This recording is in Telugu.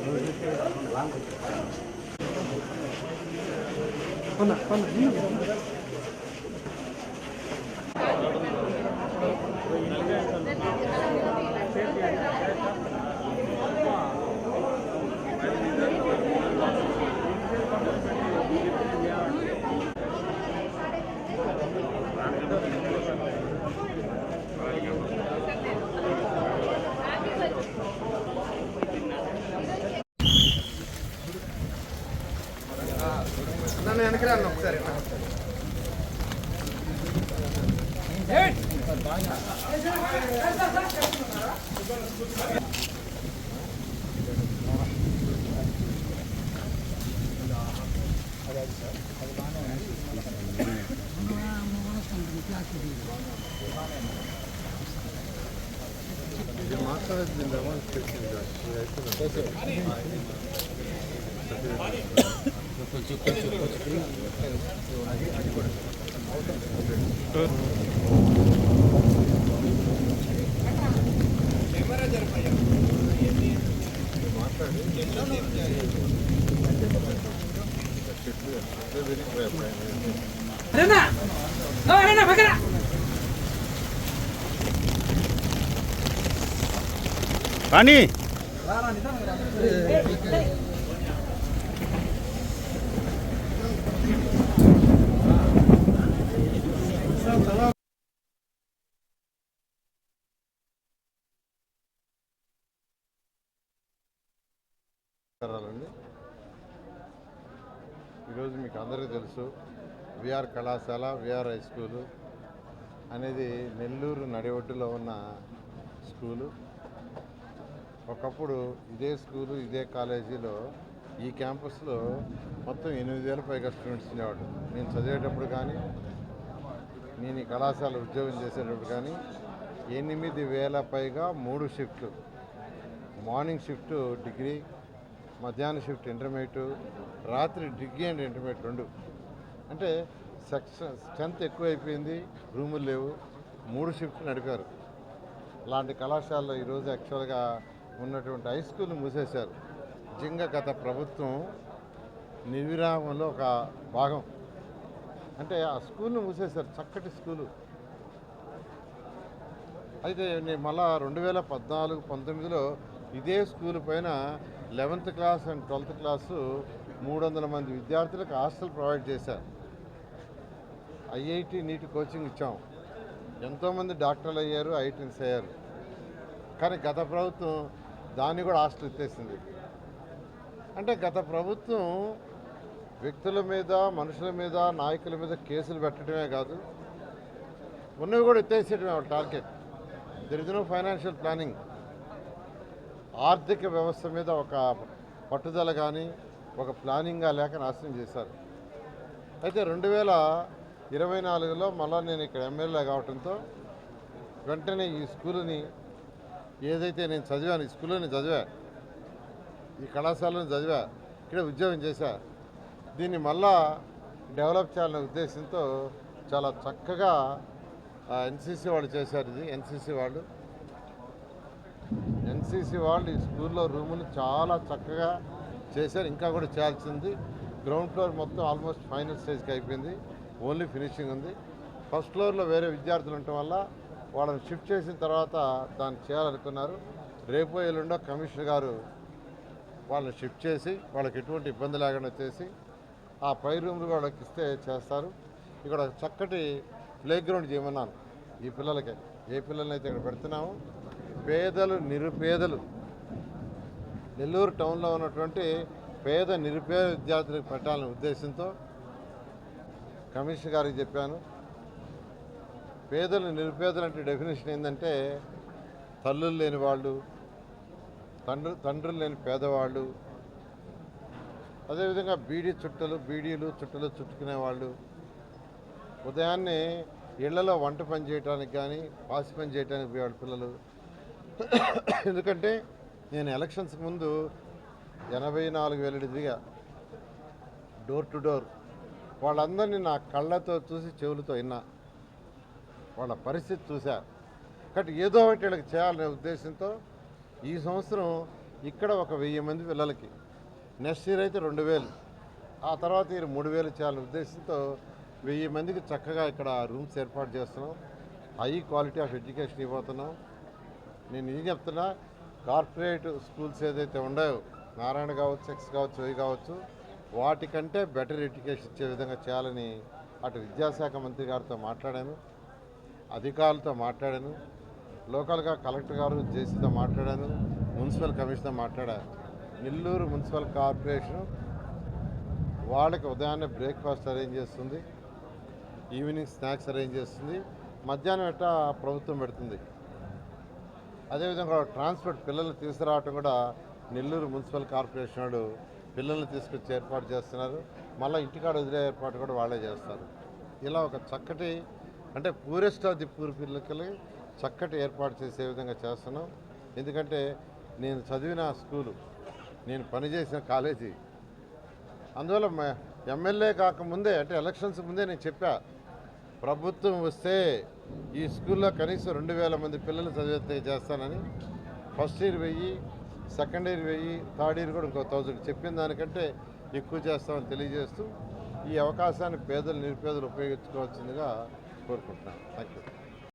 అన్న, వెనక్కి రావాలి వెనక్కి కొంచెం కొంచెం కొంచెం అది అది కూడా Rena! No, Rena, pagkala! రాణి నమస్కారాలండి. ఈరోజు మీకు అందరికీ తెలుసు విఆర్ కళాశాల విఆర్ హై స్కూలు అనేది నెల్లూరు నడివడ్డులో ఉన్న స్కూలు. ఒకప్పుడు ఇదే స్కూలు ఇదే కాలేజీలో ఈ క్యాంపస్లో మొత్తం ఎనిమిది వేల పైగా స్టూడెంట్స్ ఉండేవాడు నేను చదివేటప్పుడు కానీ నేను ఈ కళాశాల ఉద్యోగం చేసేటప్పుడు కానీ ఎనిమిది వేల పైగా మూడు షిఫ్ట్లు. మార్నింగ్ షిఫ్ట్ డిగ్రీ మధ్యాహ్న షిఫ్ట్ ఇంటర్మీడియట్ రాత్రి డిగ్రీ అండ్ ఇంటర్మీడియట్ రెండు. అంటే సెక్షన్ స్ట్రెంత్ ఎక్కువైపోయింది రూములు లేవు మూడు షిఫ్ట్ నడిపారు. అలాంటి కళాశాలలో ఈరోజు యాక్చువల్గా ఉన్నటువంటి హై స్కూల్ మూసేశారు. నిజంగా గత ప్రభుత్వం నిర్విరామంలో ఒక భాగం. అంటే ఆ స్కూల్ను మూసేశారు చక్కటి స్కూలు. అయితే నేను మళ్ళా రెండు వేల పద్నాలుగు పంతొమ్మిదిలో ఇదే స్కూల్ పైన eleventh class and twelfth class మూడు వందల మంది విద్యార్థులకు హాస్టల్ ప్రొవైడ్ చేశారు. ఐఐటి నీట్ కోచింగ్ ఇచ్చాం. ఎంతోమంది డాక్టర్లు అయ్యారు ఐఐటీన్స్ అయ్యారు. కానీ గత ప్రభుత్వం దాన్ని కూడా హాస్టల్ ఎత్తేసింది. అంటే గత ప్రభుత్వం వ్యక్తుల మీద మనుషుల మీద నాయకుల మీద కేసులు పెట్టడమే కాదు ఉన్నవి కూడా ఎత్తేసేయడమే target. There is no financial planning ఆర్థిక వ్యవస్థ మీద ఒక పట్టుదల కానీ ఒక ప్లానింగ్గా లేక నాశనం చేశారు. అయితే రెండు వేల ఇరవై నాలుగులో మళ్ళా నేను ఇక్కడ ఎమ్మెల్యే కావడంతో వెంటనే ఈ స్కూల్ని ఏదైతే నేను చదివాను ఈ స్కూల్లో చదివా ఈ కళాశాలను చదివా ఇక్కడ ఉద్యోగం చేశా. దీన్ని మళ్ళా డెవలప్ చేయాలనే ఉద్దేశంతో చాలా చక్కగా ఎన్సీసీ వాళ్ళు చేశారు ఇది ఎన్సీసీ వాళ్ళు. ఎన్సీసీ వాళ్ళు ఈ స్కూల్లో రూములు చాలా చక్కగా చేశారు. ఇంకా కూడా చేయాల్సింది. గ్రౌండ్ ఫ్లోర్ మొత్తం ఆల్మోస్ట్ ఫైనల్ స్టేజ్కి అయిపోయింది. ఓన్లీ ఫినిషింగ్ ఉంది. ఫస్ట్ ఫ్లోర్లో వేరే విద్యార్థులు ఉండటం వల్ల వాళ్ళని షిఫ్ట్ చేసిన తర్వాత దాన్ని చేయాలనుకున్నారు. రేపు ఎల్లుండో కమిషనర్ గారు వాళ్ళని షిఫ్ట్ చేసి వాళ్ళకి ఎటువంటి ఇబ్బంది లేకుండా చేసి ఆ పై రూమ్లు కూడా వాళ్ళకి ఇస్తే చేస్తారు. ఇక్కడ చక్కటి ప్లే గ్రౌండ్ చేయమన్నాను ఈ పిల్లలకి. ఏ పిల్లల్ని అయితే ఇక్కడ పెడుతున్నామో పేదలు నిరుపేదలు. నెల్లూరు టౌన్లో ఉన్నటువంటి పేద నిరుపేద విద్యార్థులకు పెట్టాలనే ఉద్దేశంతో కమిషనర్ గారికి చెప్పాను. పేదలు నిరుపేదలు అంటే డెఫినేషన్ ఏంటంటే తల్లులు లేని వాళ్ళు తండ్రి తండ్రులు లేని పేదవాళ్ళు అదేవిధంగా బీడీ చుట్టలు బీడీలు చుట్టలు చుట్టుకునే వాళ్ళు ఉదయాన్నే ఇళ్ళలో వంట పని చేయడానికి కానీ పాసి పని చేయడానికి పోయేవాళ్ళు పిల్లలు. ఎందుకంటే నేను ఎలక్షన్స్కి ముందు ఎనభై నాలుగు వేలు తిరిగా డోర్ టు డోర్ వాళ్ళందరినీ నా కళ్ళతో చూసి చెవులతో విన్నా. వాళ్ళ పరిస్థితి చూశా కాబట్టి ఏదో ఒకటి వీళ్ళకి చేయాలనే ఉద్దేశంతో ఈ సంవత్సరం ఇక్కడ ఒక వెయ్యి మంది పిల్లలకి నెక్స్ట్ ఇయర్ అయితే రెండు వేలు. ఆ తర్వాత ఇయర్ మూడు వేలు చేయాలనే ఉద్దేశంతో వెయ్యి మందికి చక్కగా ఇక్కడ రూమ్స్ ఏర్పాటు చేస్తున్నాం. హై క్వాలిటీ ఆఫ్ ఎడ్యుకేషన్ ఇవ్వబోతున్నాం. నేను ఏం చెప్తున్నా? కార్పొరేట్ స్కూల్స్ ఏదైతే ఉన్నాయో నారాయణ కావచ్చు సెక్స్ కావచ్చు ఇవి కావచ్చు వాటికంటే బెటర్ ఎడ్యుకేషన్ ఇచ్చే విధంగా చేయాలని అటు విద్యాశాఖ మంత్రి గారితో మాట్లాడాను అధికారులతో మాట్లాడాను లోకల్గా కలెక్టర్ గారు జేసీతో మాట్లాడాను మున్సిపల్ కమిషన్తో మాట్లాడాను. నెల్లూరు మున్సిపల్ కార్పొరేషన్ వాళ్ళకి ఉదయాన్నే బ్రేక్ఫాస్ట్ అరేంజ్ చేస్తుంది ఈవినింగ్ స్నాక్స్ అరేంజ్ చేస్తుంది మధ్యాహ్నం ఎట్ట ప్రభుత్వం పెడుతుంది. అదేవిధంగా ట్రాన్స్పోర్ట్ పిల్లల్ని తీసుకురావటం కూడా నెల్లూరు మున్సిపల్ కార్పొరేషన్ వాడు పిల్లల్ని తీసుకొచ్చి ఏర్పాటు చేస్తున్నారు. మళ్ళీ ఇంటికాడ వదిలే ఏర్పాటు కూడా వాళ్ళే చేస్తారు. ఇలా ఒక చక్కటి అంటే పూరెస్ట్ ఆఫ్ ది పూర్ పిల్లలకి చక్కటి ఏర్పాటు చేసే విధంగా చేస్తున్నాం. ఎందుకంటే నేను చదివిన స్కూలు నేను పనిచేసిన కాలేజీ అందువల్ల ఎమ్మెల్యే కాకముందే అంటే ఎలక్షన్స్ ముందే నేను చెప్పా ప్రభుత్వం వస్తే ఈ స్కూల్లో కనీసం రెండు వేల మంది పిల్లలు చదివితే చేస్తానని ఫస్ట్ ఇయర్ వెయ్యి సెకండ్ ఇయర్ వెయ్యి థర్డ్ ఇయర్ కూడా ఇంకో థౌజండ్ చెప్పిన దానికంటే ఎక్కువ చేస్తామని తెలియజేస్తూ ఈ అవకాశాన్ని పేదలు నిరుపేదలు ఉపయోగించుకోవాల్సిందిగా కోరుకుంటున్నాను. Thank you